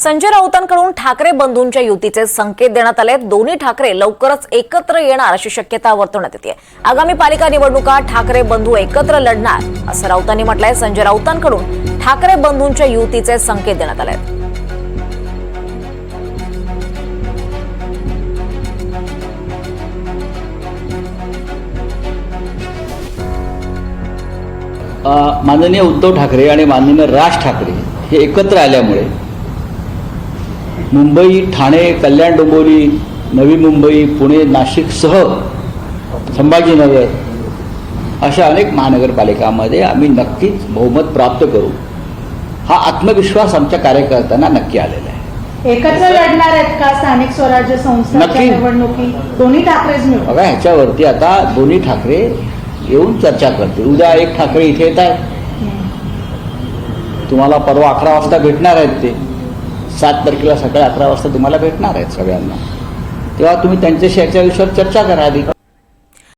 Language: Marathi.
संजय राऊतांकडून ठाकरे बंधूंच्या युतीचे संकेत देण्यात आले दोन्ही ठाकरे लवकरच एकत्र येणार अशी शक्यता वर्तवण्यात येते. आगामी पालिका निवडणुका ठाकरे बंधू एकत्र लढणार असं राऊतांनी म्हटलंय. संजय राऊतांकडून ठाकरे बंधूंच्या युतीचे संकेत देण्यात आले माननीय उद्धव ठाकरे आणि माननीय राज ठाकरे हे एकत्र आल्यामुळे मुंबई ठाणे कल्याण डोंबिवली नवी मुंबई पुणे नाशिकसह संभाजीनगर अशा अनेक महानगरपालिकांमध्ये आम्ही नक्कीच बहुमत प्राप्त करू. हा आत्मविश्वास आमच्या कार्यकर्त्यांना नक्की आलेला आहे. एकत्र लढणार आहेत का स्थानिक स्वराज्य. निवडणुकी? दोन्ही ठाकरेच बघा ह्याच्यावरती आता दोन्ही ठाकरे येऊन चर्चा करतील. उद्या एक ठाकरे इथे येत आहेत. तुम्हाला परवा अकरा वाजता भेटणार आहेत ते. सात तारखेला सकाळी अकरा वाजता तुम्हाला भेटणार आहेत सगळ्यांना. तेव्हा तुम्ही त्यांच्याशी याच्या विषयावर चर्चा करा आधी.